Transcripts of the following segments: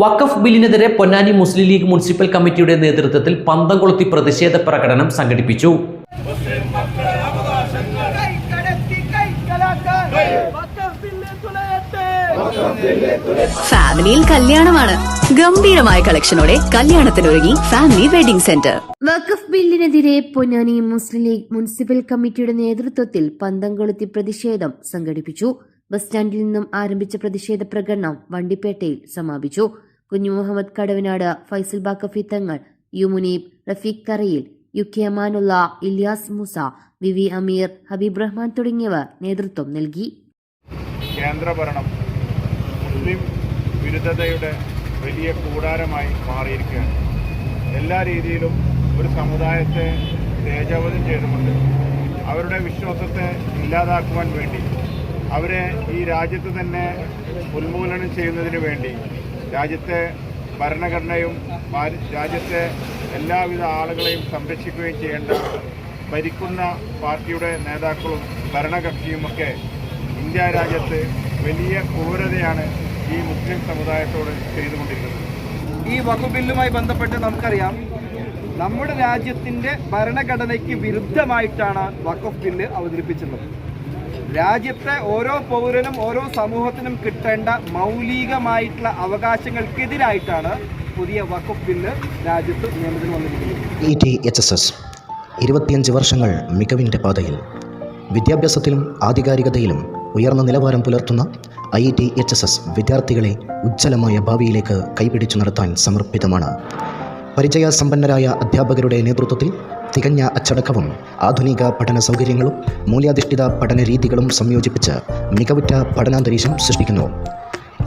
വഖഫ് ബില്ലിനെതിരെ പൊന്നാനി മുസ്ലിം league municipal കമ്മിറ്റിയുടെ നേതൃത്വത്തിൽ പന്തംകൊളുത്തി പ്രതിഷേധ പ്രകടനം സംഘടിപ്പിച്ചു. ഫാമിലിയിൽ കല്യാണമാണ്. ഗംഭീരമായ കളക്ഷനോടെ കല്യാണത്തിനൊരുങ്ങി ഫാമിലി വെഡിംഗ് സെന്റർ. വഖഫ് ബില്ലിനെതിരെ പൊന്നാനി മുസ്ലിം ലീഗ് മുനിസിപ്പൽ കമ്മിറ്റിയുടെ നേതൃത്വത്തിൽ പന്തം കൊളുത്തി പ്രതിഷേധം സംഘടിപ്പിച്ചു. ബസ് സ്റ്റാൻഡിൽ നിന്നും ആരംഭിച്ച പ്രതിഷേധ പ്രകടനം വണ്ടിപ്പേട്ടയിൽ സമാപിച്ചു. കുഞ്ഞു Muhammad Kadavanad Faisal Baqafi Thangal U Muneeb Rafeeq Karayil U K Amanulla Iliyas Moosa V V Ameer Habeeb Rahman തുടങ്ങിയവർ നേതൃത്വം നൽകി. കേന്ദ്രഭരണം മുസ്ലിം വിരുദ്ധതയുടെ വലിയ കൂടാരമായി മാറിയിരിക്കുകയാണ്. എല്ലാ രീതിയിലും ഒരു സമുദായത്തെ തേജാവധം ചെയ്തുകൊണ്ട് അവരുടെ വിശ്വാസത്തെ ഇല്ലാതാക്കുവാൻ വേണ്ടി അവരെ ഈ രാജ്യത്ത് തന്നെ ഉന്മൂലനം ചെയ്യുന്നതിന് വേണ്ടി രാജ്യത്തെ ഭരണഘടനയും ഭാര- രാജ്യത്തെ എല്ലാവിധ ആളുകളെയും സംരക്ഷിക്കുകയും ചെയ്യേണ്ട ഭരിക്കുന്ന പാർട്ടിയുടെ നേതാക്കളും ഭരണകക്ഷിയുമൊക്കെ ഇന്ത്യ രാജ്യത്ത് വലിയ ക്രൂരതയാണ് ഈ മുസ്ലിം സമുദായത്തോട് ചെയ്തുകൊണ്ടിരിക്കുന്നത്. ഈ വകുപ്പില്ലുമായി ബന്ധപ്പെട്ട് നമുക്കറിയാം നമ്മുടെ രാജ്യത്തിന്റെ ഭരണഘടനയ്ക്ക് വിരുദ്ധമായിട്ടാണ് വഖഫ് ബില്ല് അവതരിപ്പിച്ചിട്ടുള്ളത്. രാജ്യത്തെ ഓരോ പൗരനും ഓരോ സമൂഹത്തിനും കിട്ടേണ്ട മൗലികമായിട്ടുള്ള അവകാശങ്ങൾക്കെതിരായിട്ടാണ് പുതിയ വഖഫ് രാജ്യത്ത് നിയമത്തിന് വന്നിരിക്കുന്നത്. E H S S. ഇരുപത്തിയഞ്ച് വർഷങ്ങൾ മികവിന്റെ പാതയിൽ വിദ്യാഭ്യാസത്തിലും ആധികാരികതയിലും ഉയർന്ന നിലവാരം പുലർത്തുന്ന I T H S S വിദ്യാർത്ഥികളെ ഉജ്ജ്വലമായ ഭാവിയിലേക്ക് കൈപിടിച്ചു നടത്താൻ സമർപ്പിതമാണ്. പരിചയസമ്പന്നരായ അധ്യാപകരുടെ നേതൃത്വത്തിൽ തികഞ്ഞ അച്ചടക്കവും ആധുനിക പഠന സൗകര്യങ്ങളും മൂല്യാധിഷ്ഠിത പഠന രീതികളും സംയോജിപ്പിച്ച് മികവുറ്റ പഠനാന്തരീക്ഷം സൃഷ്ടിക്കുന്നു.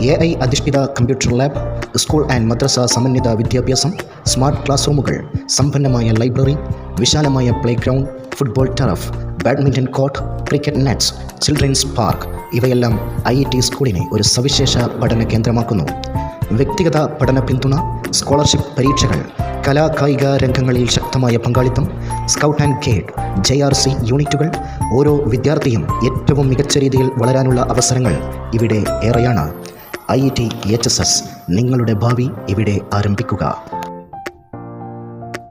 എ ഐ അധിഷ്ഠിത കമ്പ്യൂട്ടർ ലാബ് സ്കൂൾ ആൻഡ് മദ്രസ സമന്വിത വിദ്യാഭ്യാസം സ്മാർട്ട് ക്ലാസ് റൂമുകൾ സമ്പന്നമായ ലൈബ്രറി വിശാലമായ play ground football turf badminton court cricket nets children's park ഇവയെല്ലാം ഐ ഐ ടി സ്കൂളിനെ ഒരു സവിശേഷ പഠന കേന്ദ്രമാക്കുന്നു. വ്യക്തിഗത പഠന പിന്തുണ സ്കോളർഷിപ്പ് പരീക്ഷകൾ കലാ കായിക രംഗങ്ങളിൽ ശക്തമായ പങ്കാളിത്തം scout and guide J R C യൂണിറ്റുകൾ ഓരോ വിദ്യാർത്ഥിയും ഏറ്റവും മികച്ച രീതിയിൽ വളരാനുള്ള അവസരങ്ങൾ ഇവിടെ ഏറെയാണ്. I T H S S നിങ്ങളുടെ ഭാവി ഇവിടെ ആരംഭിക്കുക.